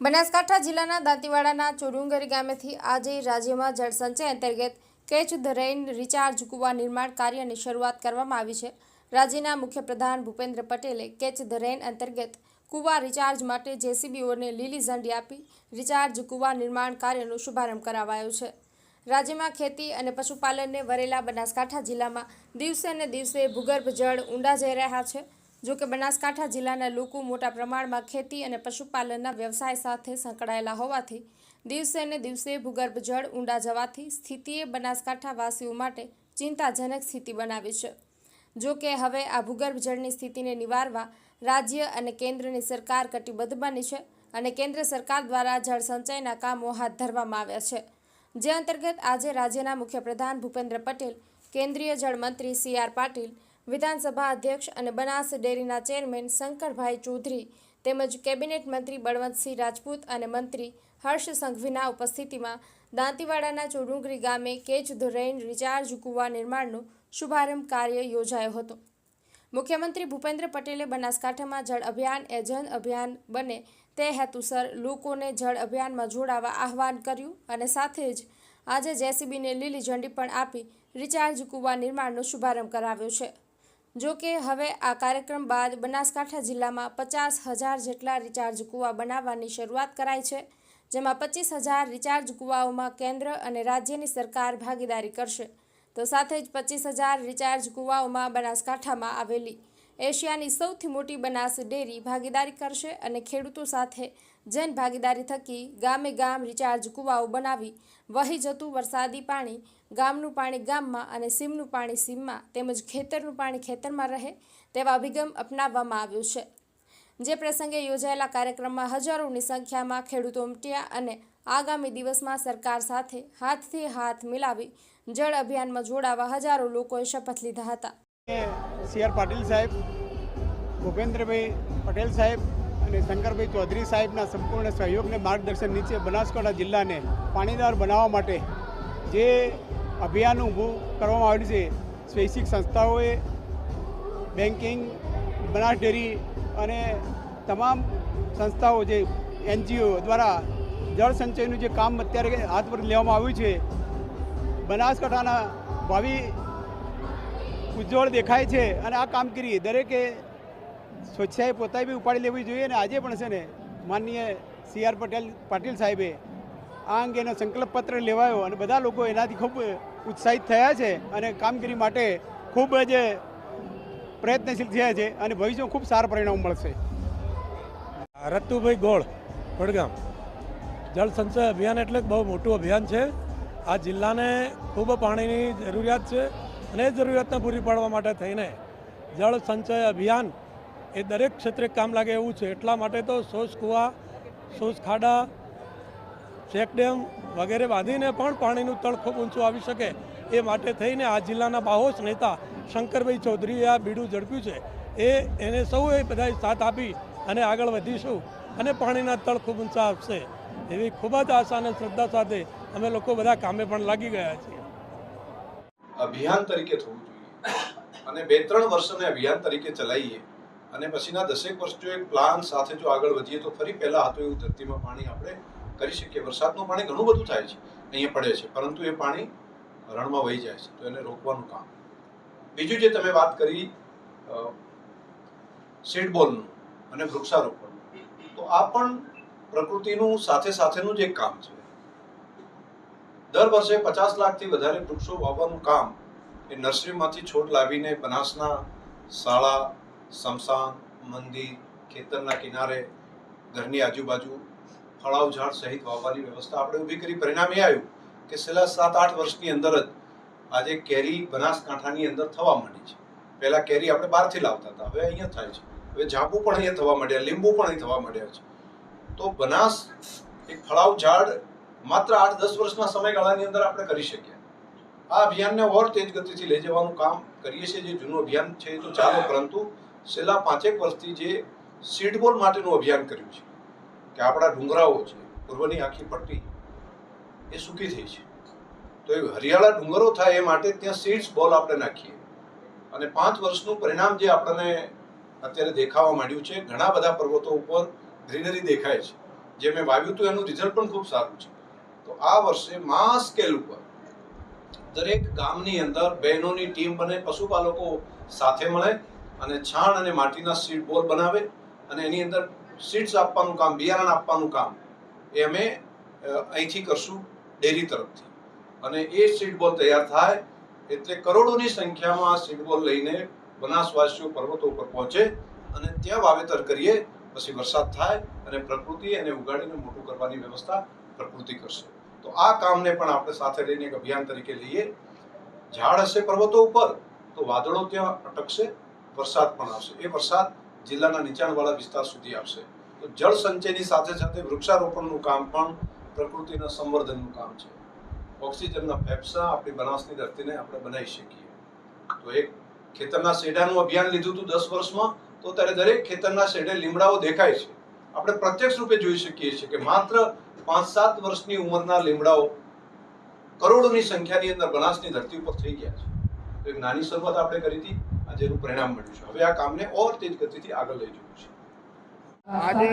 બનાસકાંઠા જિલ્લાના દાંતીવાડાના ચોરુંગરી ગામેથી આજે રાજ્યમાં જળસંચય અંતર્ગત કેચ ધ રેઇન રિચાર્જ કુવા નિર્માણ કાર્યની શરૂઆત કરવામાં આવી છે. રાજ્યના મુખ્યપ્રધાન ભૂપેન્દ્ર પટેલે કેચ ધ અંતર્ગત કુવા રિચાર્જ માટે જેસીબીઓને લીલી ઝંડી આપી રિચાર્જ કુવા નિર્માણ કાર્યનો શુભારંભ કરાવાયો છે. રાજ્યમાં ખેતી અને પશુપાલનને વરેલા બનાસકાંઠા જિલ્લામાં દિવસે ને દિવસે ભૂગર્ભ જળ ઊંડા જઈ રહ્યા છે. જો કે બનાસકાંઠા જિલ્લાના લોકો મોટા પ્રમાણમાં ખેતી અને પશુપાલનના વ્યવસાય સાથે સંકળાયેલા હોવાથી દિવસે ને દિવસે ભૂગર્ભ જળ ઊંડા જવાથી સ્થિતિએ બનાસકાંઠા વાસીઓ માટે ચિંતાજનક સ્થિતિ બનાવી છે. જો કે હવે આ ભૂગર્ભ જળની સ્થિતિને નિવારવા રાજ્ય અને કેન્દ્રની સરકાર કટિબદ્ધ બની છે અને કેન્દ્ર સરકાર દ્વારા જળ સંચયના કામો હાથ ધરવામાં આવ્યા છે. જે અંતર્ગત આજે રાજ્યના મુખ્યપ્રધાન ભૂપેન્દ્ર પટેલ, કેન્દ્રીય જળમંત્રી સી આર પાટીલ, વિધાનસભા અધ્યક્ષ અને બનાસ ડેરીના ચેરમેન શંકરભાઈ ચૌધરી તેમજ કેબિનેટ મંત્રી બળવંતસિંહ રાજપૂત અને મંત્રી હર્ષ સંઘવીના ઉપસ્થિતિમાં દાંતીવાડાના ચોડુંગરી ગામે કેચ ધ રેઇન રિચાર્જ કુવા નિર્માણનો શુભારંભ કાર્ય યોજાયો હતો. મુખ્યમંત્રી ભૂપેન્દ્ર પટેલે બનાસકાંઠામાં જળ અભિયાન એ જન અભિયાન બને તે હેતુસર લોકોને જળ અભિયાનમાં જોડાવા આહવાન કર્યું અને સાથે જ આજે જેસીબીને લીલી ઝંડી પણ આપી રિચાર્જ કુવા નિર્માણનો શુભારંભ કરાવ્યો છે. જો કે હવે આ કાર્યક્રમ બાદ બનાસકાંઠા જિલ્લામાં પચાસ હજાર જેટલા રિચાર્જ કુવા બનાવવાની શરૂઆત કરાઈ છે, જેમાં પચીસ હજાર રિચાર્જ કુવાઓમાં કેન્દ્ર અને રાજ્યની સરકાર ભાગીદારી કરશે. તો સાથે જ પચીસ હજાર રિચાર્જ કુવાઓમાં બનાસકાંઠામાં આવેલી એશિયાની સૌથી મોટી બનાસ ડેરી ભાગીદારી કરશે અને ખેડૂતો સાથે જન ભાગીદારી થકી ગામે ગામ રિચાર્જ કુવાઓ બનાવી વહી જતું વરસાદી પાણી ગામનું પાણી ગામમાં અને સીમનું પાણી સીમમાં તેમજ ખેતરનું પાણી ખેતરમાં રહે તેવા અભિગમ અપનાવવામાં આવ્યો છે. જે પ્રસંગે યોજાયેલા કાર્યક્રમમાં હજારોની સંખ્યામાં ખેડૂતો ઉમટ્યા અને આગામી દિવસમાં સરકાર સાથે હાથથી હાથ મિલાવી જળ અભિયાનમાં જોડાવા હજારો લોકોએ શપથ લીધા હતા. સી આર પાટીલ સાહેબ, ભૂપેન્દ્રભાઈ પટેલ સાહેબ અને શંકરભાઈ ચૌધરી સાહેબના સંપૂર્ણ સહયોગને માર્ગદર્શન નીચે બનાસકાંઠા જિલ્લાને પાણીદાર બનાવવા માટે જે અભિયાન ઊભું કરવામાં આવ્યું છે, સ્વૈચ્છિક સંસ્થાઓએ બેન્કિંગ, બનાસ ડેરી અને તમામ સંસ્થાઓ જે એનજીઓ દ્વારા જળ સંચયનું જે કામ અત્યારે હાથ પર લેવામાં આવ્યું છે, બનાસકાંઠાના ભાવિ ઉજ્જવળ દેખાય છે અને આ કામગીરી દરેકે સ્વચ્છાએ પોતાએ બી ઉપાડી લેવી જોઈએ અને આજે પણ છે ને માનનીય સી આર પટેલ પાટીલ સાહેબે આ અંગેનો સંકલ્પ પત્ર લેવાયો અને બધા લોકો એનાથી ખૂબ ઉત્સાહિત થયા છે અને કામગીરી માટે ખૂબ જ પ્રયત્નશીલ થયા છે અને ભવિષ્યમાં ખૂબ સારા પરિણામ મળશે. રત્તુભાઈ ગોળ, વડગામ. જળ સંચય અભિયાન એટલે બહુ મોટું અભિયાન છે. આ જિલ્લાને ખૂબ પાણીની જરૂરિયાત છે. અને જરૂરિયાતને પૂરી પાડવા માટે થઈને જળ સંચય અભિયાન એ દરેક ક્ષેત્રે કામ લાગે એવું છે. એટલા માટે તો સોસ કૂવા, સોસ ખાડા ચેકડેમ વગેરે બાંધીને પણ પાણીનું તળ ખૂબ ઊંચું આવી શકે એ માટે થઈને આ જિલ્લાના બાહોશ નેતા શંકરભાઈ ચૌધરીએ આ બીડું ઝડપ્યું છે. એ, એને સૌએ બધાએ સાથ આપી અને આગળ વધીશું અને પાણીના તળ ખૂબ ઊંચા આવશે એવી ખૂબ જ આશા અને શ્રદ્ધા સાથે અમે લોકો બધા કામે પણ લાગી ગયા છીએ. અભિયાન તરીકે થવું જોઈએ. અને બે ત્રણ વર્ષને અભિયાન તરીકે ચલાવીએ. અને પછીના દસેક વર્ષ જો એક પ્લાન સાથે જો આગળ વધીએ તો ફરી પહેલાં હતું એવું ધરતીમાં પાણી આપણે કરી શકીએ. વરસાદનું પાણી ઘણું બધું થાય છે. અહીંયા પડે છે. પરંતુ એ પાણી રણમાં વહી જાય છે. તો એને રોકવાનું કામ. બીજું જે તમે વાત કરી સીડબોલનું અને વૃક્ષારોપણનું. તો આ પણ પ્રકૃતિનું સાથે સાથેનું જ એક કામ છે. દર વર્ષે પચાસ લાખથી વધારે વૃક્ષો વાવવાનું કામ એ નર્સરીમાંથી છોડ લાવીને બનાસના શાળા સમસાન મંદિર, ખેતરના કિનારે, ઘરની આજુબાજુ ફળાવ ઝાડ સહિત વાવવાની વ્યવસ્થા આપણે ઊભી કરી. પરિણામ એ આવ્યું કે છેલ્લા સાત આઠ વર્ષની અંદર જ આજે કેરી બનાસકાંઠાની અંદર થવા માંડી છે. પહેલા કેરી આપણે બહારથી લાવતા હતા, હવે અહીંયા થાય છે. હવે જાંબુ પણ અહીંયા થવા માંડ્યા, લીંબુ પણ અહીં થવા માંડ્યા છે. તો બનાસ એક ફળાવ ઝાડ માત્ર આઠ દસ વર્ષના સમયગાળાની અંદર આપણે કરી શકીએ. આ અભિયાનને ઓર તેજ ગતિથી લઈ જવાનું કામ કરીએ છીએ, જે જૂનું અભિયાન છે એ તો ચાલો, પરંતુ છેલ્લા પાંચેક વર્ષથી જે સીડબોલ માટેનું અભિયાન કર્યું છે, કે આપણા ડુંગરાઓ છે, પૂર્વની આખી પટ્ટી, એ સૂકી થઈ છે. તો એ હરિયાળા ડુંગરો થાય એ માટે ત્યાં સીડ્સ બોલ આપણે નાખીએ. અને પાંચ વર્ષનું પરિણામ જે આપણને અત્યારે દેખાવા માંડ્યું છે, ઘણા બધા પર્વતો ઉપર ગ્રીનરી દેખાય છે. જે મેં વાવ્યું હતું, એનું રિઝલ્ટ પણ ખૂબ સારું છે. તો આ વર્ષે મા સ્કેલ ઉપર દરેક ગામની અંદર બહેનોની ટીમ બને, પશુપાલકો સાથે મળે અને છાણ અને માટીના સીડ બોલ બનાવે અને એની અંદર સીડ્સ આપવાનું કામ, બિયારણ આપવાનું કામ એ અમે અહીંથી કરશું ડેરી તરફથી. અને એ સીડ બોલ તૈયાર થાય એટલે કરોડોની સંખ્યામાં સીડ બોલ લઈને બનાસવાસીઓ પર્વતો ઉપર પહોંચે અને ત્યાં વાવેતર કરીએ, પછી વરસાદ થાય અને પ્રકૃતિ એને ઉગાડીને મોટું કરવાની વ્યવસ્થા પ્રકૃતિ કરશે. તો આ કામને પણ આપણે સાથે લઈને એક અભિયાન તરીકે લઈએ. ઝાડ હશે પર્વતો ઉપર, તો વાદળો ત્યાં અટકશે, વરસાદ પણ આવશે. એ વરસાદ જિલ્લાના નીચાણવાળા વિસ્તાર સુધી આવશે. તો જળ સંચયની સાથે સાથે વૃક્ષારોપણનું કામ પણ પ્રકૃતિના સંવર્ધનનું કામ છે. ઓક્સિજનના ફેફસા આપણી બનાસની ધરતીને આપણે બનાવી શકીએ. તો એક ખેતરના શેડાનું અભિયાન લીધું હતું દસ વર્ષમાં, તો ત્યારે દરેક ખેતરના શેડે લીમડાઓ દેખાય છે. આપણે પ્રત્યક્ષ રૂપે જોઈ શકીએ છીએ કે માત્ર પાંચ સાત વર્ષની ઉંમરના લીમડાઓ કરોડોની સંખ્યાની અંદર બનાસની ધરતી ઉપર થઈ ગયા છે. તો એક નાની શરૂઆત આપણે કરી હતી, આજે એનું પરિણામ મળ્યું છે. હવે આ કામને ઓર તેજ ગતિથી આગળ લઈ જવું છે. આજે